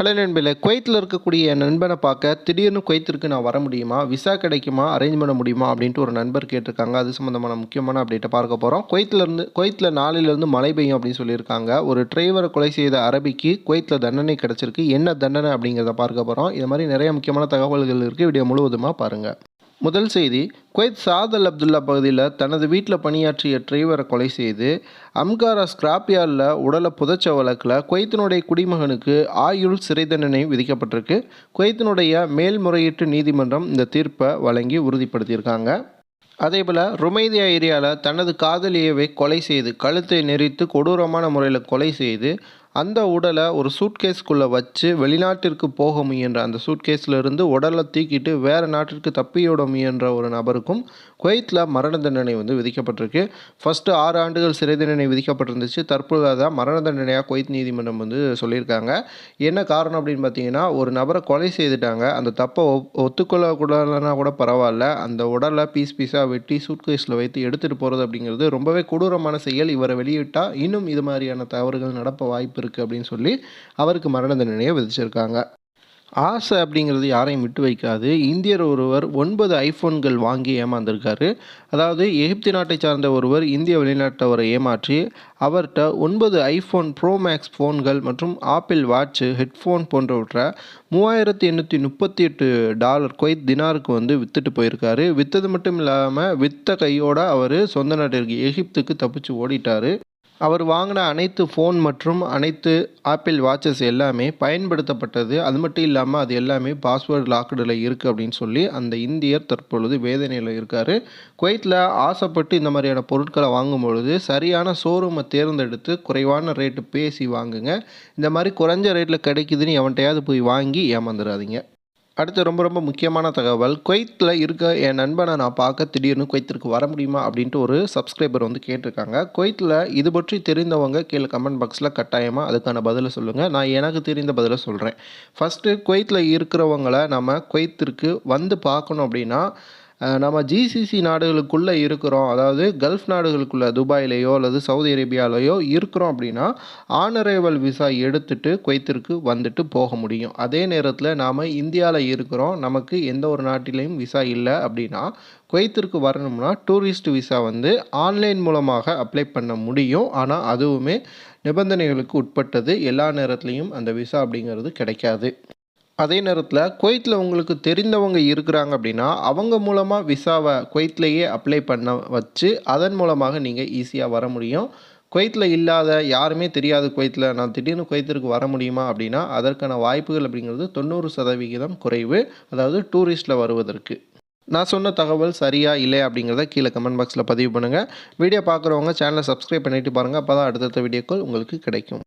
Hello நண்பர்களே குவைத்தில் இருக்கக்கூடிய என் நண்பனை பார்க்க திடீர்னு குவைத்திற்கு நான் வர முடியுமா? விசா கிடைக்குமா? அரேஞ்ச் பண்ண முடியுமா? அப்படின்ட்டு ஒரு நண்பர் கேட்டிருக்காங்க. அது சம்மந்தமான முக்கியமான அப்டேட்டை பார்க்க போகிறோம் குவைத்திலேருந்து குவைத்தில் நாளிலிருந்து மழை பெய்யும் அப்படின்னு சொல்லியிருக்காங்க. ஒரு டிரைவரை கொலை செய்த அரபிக்கு குவைத்தில் தண்டனை கிடச்சிருக்கு. என்ன தண்டனை அப்படிங்கிறத பார்க்க போகிறோம் இது மாதிரி நிறைய முக்கியமான தகவல்கள் இருக்குது வீடியோ முழுவதுமாக பாருங்கள் முதல் செய்தி குவைத் சாத் அல் அப்துல்லா பகுதியில் தனது வீட்டில் பணியாற்றிய டிரைவரை கொலை செய்து அம்காரா ஸ்கிராப்யாரில் உடலை புதைச்ச வழக்கில் குவைத்தினுடைய குடிமகனுக்கு ஆயுள் சிறை தண்டனை விதிக்கப்பட்டிருக்கு. குவைத்தினுடைய மேல்முறையீட்டு நீதிமன்றம் இந்த தீர்ப்பை வழங்கி உறுதிப்படுத்தியிருக்காங்க. அதேபோல் ருமைதியா ஏரியாவில் தனது காதலியவை கொலை செய்து கழுத்தை நெரித்து கொடூரமான முறையில் கொலை செய்து அந்த உடலை ஒரு சூட்கேஸ்க்குள்ளே வச்சு வெளிநாட்டிற்கு போக முயன்ற அந்த சூட்கேஸில் இருந்து உடலை தூக்கிட்டு வேறு நாட்டிற்கு தப்பியோட முயன்ற ஒரு நபருக்கும் குவைத்தில் மரண தண்டனை வந்து விதிக்கப்பட்டிருக்கு. ஃபஸ்ட்டு ஆறு ஆண்டுகள் சிறை தண்டனை விதிக்கப்பட்டிருந்துச்சு. தற்போது அதான் மரண தண்டனையாக குவைத் நீதிமன்றம் வந்து சொல்லியிருக்காங்க. என்ன காரணம் அப்படின்னு பார்த்தீங்கன்னா ஒரு நபரை கொலை செய்துட்டாங்க. அந்த தப்பை ஒத்துக்கொள்ளக்கூடாதுன்னா கூட பரவாயில்ல. அந்த உடலை பீஸ் பீஸாக வெட்டி சூட்கேஸில் வைத்து எடுத்துகிட்டு போகிறது அப்படிங்கிறது ரொம்பவே கொடூரமான செயல். இவரை வெளியிட்டால் இன்னும் இது மாதிரியான தவறுகள் நடப்ப வாய்ப்பு இருக்குது அப்படின்னு சொல்லி அவருக்கு மரண தண்டனையை விதிச்சிருக்காங்க. ஆசை அப்படிங்கிறது யாரையும் விட்டு வைக்காது. இந்தியர் ஒருவர் ஒன்பது ஐஃபோன்கள் வாங்கி ஏமாந்திருக்காரு. அதாவது எகிப்தி நாட்டை சார்ந்த ஒருவர் இந்திய வெளிநாட்டவரை ஏமாற்றி அவர்கிட்ட ஒன்பது ஐஃபோன் ப்ரோ மேக்ஸ் ஃபோன்கள் மற்றும் ஆப்பிள் வாட்சு ஹெட்ஃபோன் போன்றவற்றை மூவாயிரத்தி எண்ணூற்றி முப்பத்தி எட்டு டாலர் கொய்த் தினாருக்கு வந்து விற்றுட்டு போயிருக்காரு. வித்தது மட்டும் இல்லாமல் விற்ற கையோட அவர் சொந்த நாட்டிற்கு எகிப்துக்கு தப்பிச்சு ஓடிட்டார். அவர் வாங்கின அனைத்து ஃபோன் மற்றும் அனைத்து ஆப்பிள் வாட்சஸ் எல்லாமே பயன்படுத்தப்பட்டது. அது மட்டும் இல்லாமல் அது எல்லாமே பாஸ்வேர்டு லாக்டில் இருக்குது அப்படின்னு சொல்லி அந்த இந்தியர் தற்பொழுது வேதனையில் இருக்கார். குவைத்தில் ஆசைப்பட்டு இந்த மாதிரியான பொருட்களை வாங்கும் பொழுது சரியான ஷோரூமை தேர்ந்தெடுத்து குறைவான ரேட்டு பேசி வாங்குங்க. இந்த மாதிரி குறைஞ்ச ரேட்டில் கிடைக்குதுன்னு எவன்கிட்டயாவது போய் வாங்கி ஏமாந்துடாதீங்க அடுத்து ரொம்ப ரொம்ப முக்கியமான தகவல் குவைத்தில் இருக்க என் நண்பனை நான் பார்க்க திடீர்னு குவைத்திற்கு வர முடியுமா அப்படின்ட்டு ஒரு சப்ஸ்கிரைபர் வந்து கேட்டிருக்காங்க. குவைத்தில் இது பற்றி தெரிந்தவங்க கீழே கமெண்ட் பாக்ஸில் கட்டாயமாக அதுக்கான பதிலை சொல்லுங்கள் நான் எனக்கு தெரிந்த பதிலை சொல்கிறேன் ஃபஸ்ட்டு குவைத்தில் இருக்கிறவங்கள நம்ம குவைத்திற்கு வந்து பார்க்கணும் அப்படின்னா நம்ம ஜிசிசி நாடுகளுக்குள்ளே இருக்கிறோம். அதாவது கல்ஃப் நாடுகளுக்குள்ளே துபாயிலேயோ அல்லது சவுதி அரேபியாலேயோ இருக்கிறோம் அப்படின்னா ஆனரைவல் விசா எடுத்துகிட்டு குவைத்திற்கு வந்துட்டு போக முடியும். அதே நேரத்தில் நாம் இந்தியாவில் இருக்கிறோம். நமக்கு எந்த ஒரு நாட்டிலையும் விசா இல்லை அப்படின்னா குவைத்திற்கு வரணும்னா டூரிஸ்ட் விசா வந்து ஆன்லைன் மூலமாக அப்ளை பண்ண முடியும். ஆனால் அதுவுமே நிபந்தனைகளுக்கு உட்பட்டது. எல்லா நேரத்துலையும் அந்த விசா அப்படிங்கிறது கிடைக்காது. அதே நேரத்தில் குவைத்தில் உங்களுக்கு தெரிந்தவங்க இருக்கிறாங்க அப்படின்னா அவங்க மூலமாக விசாவை குவைத்திலேயே அப்ளை பண்ண வச்சு அதன் மூலமாக நீங்கள் ஈஸியாக வர முடியும். குவைத்தில் இல்லாத யாருமே தெரியாது குவைத்தில் நான் திடீர்னு குவைத்திற்கு வர முடியுமா அப்படின்னா அதற்கான வாய்ப்புகள் அப்படிங்கிறது தொண்ணூறு சதவிகிதம் குறைவு. அதாவது டூரிஸ்ட்டில் வருவதற்கு. நான் சொன்ன தகவல் சரியா இல்லை அப்படிங்கிறத கீழே கமெண்ட் பாக்ஸில் பதிவு பண்ணுங்கள் வீடியோ பார்க்குறவங்க சேனலை சப்ஸ்கிரைப் பண்ணிவிட்டு பாருங்கள் அப்போ தான் அடுத்தடுத்த வீடியோக்கள் உங்களுக்கு கிடைக்கும்.